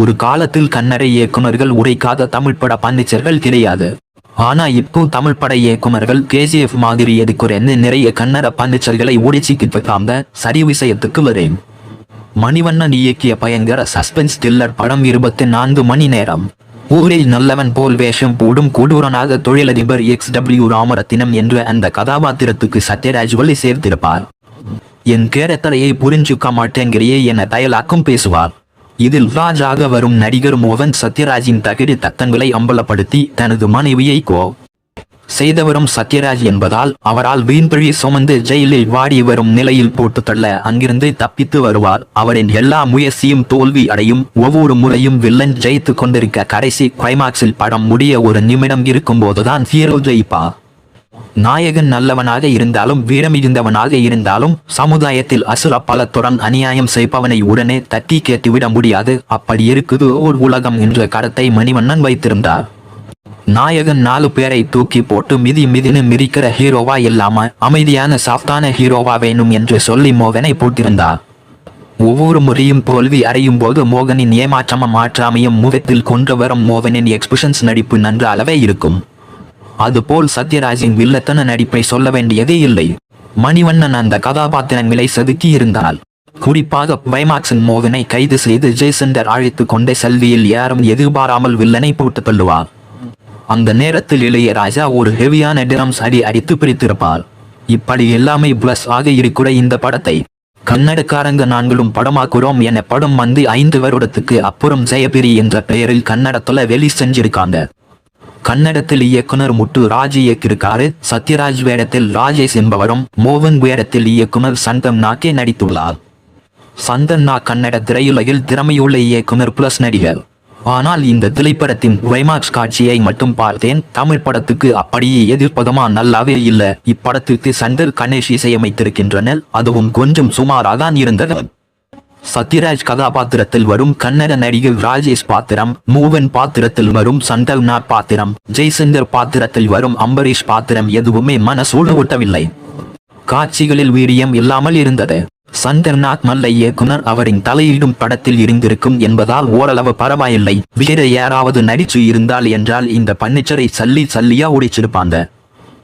ஒரு காலத்தில் கன்னட இயக்குனர்கள் உரைக்காத தமிழ் பட பன்னிச்சர்கள் கிடையாது. ஆனா இப்போ தமிழ் பட இயக்குனர்கள் கேஜிஎஃப் மாதிரி எதுக்குறேன்னு நிறைய கன்னட பன்னிச்சர்களை உடைச்சிக்கிட்டு காந்த சரி விஷயத்துக்கு வரேன். மணிவண்ணன் இயக்கிய பயங்கர சஸ்பென்ஸ் தில்லர் படம் இருபத்தி நான்கு மணி நேரம். ஊரில் நல்லவன் போல் வேஷம் போடும் கொடூரனாக தொழிலதிபர் எக்ஸ் டபிள்யூ ராமரத்தினம் என்ற அந்த கதாபாத்திரத்துக்கு சத்யராஜ் வழி சேர்த்திருப்பார். என் கேரத்தலையை புரிஞ்சுக்க மாட்டேங்கிறியே என தயலாக்கும் பேசுவார். இதில் ராஜாக வரும் நடிகர் மோகன் சத்யராஜின் தகுதி தத்தங்களை அம்பலப்படுத்தி தனது மனைவியை கோ செய்தவரும் சத்யராஜ் என்பதால் அவரால் வீண்பழி சுமந்து ஜெயிலில் வாடி வரும் நிலையில் போட்டு தள்ள அங்கிருந்து தப்பித்து வருவார். அவரின் எல்லா முயற்சியும் தோல்வி அடையும். ஒவ்வொரு முறையும் வில்லன் ஜெயித்து கொண்டிருக்க கடைசி கிளைமாக்ஸில் படம் முடிய ஒரு நிமிடம் இருக்கும்போதுதான் ஹீரோ ஜெயிப்பார். நாயகன் நல்லவனாக இருந்தாலும் வீரமிகுந்தவனாக இருந்தாலும் சமுதாயத்தில் அசுர பலத்துடன் அநியாயம் செய்பவனை உடனே தட்டி கேட்டுவிட முடியாது. அப்படி இருக்குது ஓர் உலகம் என்ற கருத்தை மணிவண்ணன் வைத்திருந்தார். நாயகன் நாலு பேரை தூக்கி போட்டு மிதி மிதின்னு மிதிக்கிற ஹீரோவா இல்லாம அமைதியான சாஃப்டான ஹீரோவா வேணும் என்று சொல்லி மோகனை போட்டிருந்தார். ஒவ்வொரு முறையும் தோல்வி அறையும் போது மோகனின் ஏமாற்றமும் மாற்றாமையும் முகத்தில் கொண்டு வரும் மோகனின் எக்ஸ்பிரஷன்ஸ் நடிப்பு நன்று அளவே இருக்கும். அதுபோல் சத்யராஜின் வில்லத்தன நடிப்பை சொல்ல வேண்டியதே இல்லை. மணிவண்ணன் அந்த கதாபாத்திரங்களை செதுக்கி இருந்தால் குறிப்பாக பைமாக்ஸின் மோகனை கைது செய்து ஜெய்சண்டர் அழைத்து கொண்ட செல்வியில் யாரும் எதிர்பாராமல் வில்லனை போட்டு தள்ளுவார். அந்த நேரத்தில் இளையராஜா ஒரு ஹெவியான டிரம்ஸ் அடி அடித்து பிரித்திருப்பார். இப்படி எல்லாமே பிளஸ் ஆக இருக்கிற இந்த படத்தை கன்னடக்காரங்க நாங்களும் படமாக்குறோம் என படம் வந்து ஐந்து வருடத்துக்கு அப்புறம் ஜெயபிரி என்ற பெயரில் கன்னடத்துல வெளி செஞ்சிருக்காங்க கன்னடத்தில் இயக்குனர் முட்டு ராஜ் இயக்கியிருக்காரு. சத்யராஜ் வேடத்தில் ராஜேஷ் என்பவரும் மோகன் வேடத்தில் இயக்குனர் சந்தம் நாக்கே நடித்துள்ளார். சந்தன் நா கன்னட திரையுலகில் திறமையுள்ள இயக்குனர் பிளஸ் நடிகர். ஆனால் இந்த திரைப்படத்தின் வைமாக்ஸ் காட்சியை மட்டும் பார்த்தேன். தமிழ் படத்துக்கு அப்படியே எதிர்ப்பதமா நல்லாவே இல்ல. இப்படத்திற்கு சந்தர் கணேஷ் இசையமைத்திருக்கின்றனர். அதுவும் கொஞ்சம் சுமாராக தான் இருந்தது. சத்யராஜ் கதாபாத்திரத்தில் வரும் கன்னட நடிகர் ராஜேஷ் பாத்திரம் மூவன் பாத்திரத்தில் வரும் சந்தர்நாத் பாத்திரம் ஜெய்சந்தர் பாத்திரத்தில் வரும் அம்பரீஷ் பாத்திரம் எதுவுமே மனசூழ ஒட்டவில்லை. காட்சிகளில் வீரியம் இல்லாமல் இருந்தது. சந்தர்நாத் மல்ல இயக்குனர் அவரின் தலையிடும் படத்தில் இருந்திருக்கும் என்பதால் ஓரளவு பரவாயில்லை. வேற யாராவது நடிச்சு இருந்தால் என்றால் இந்த பன்னிச்சரை சல்லி சல்லியா உடைச்சிருப்பாங்க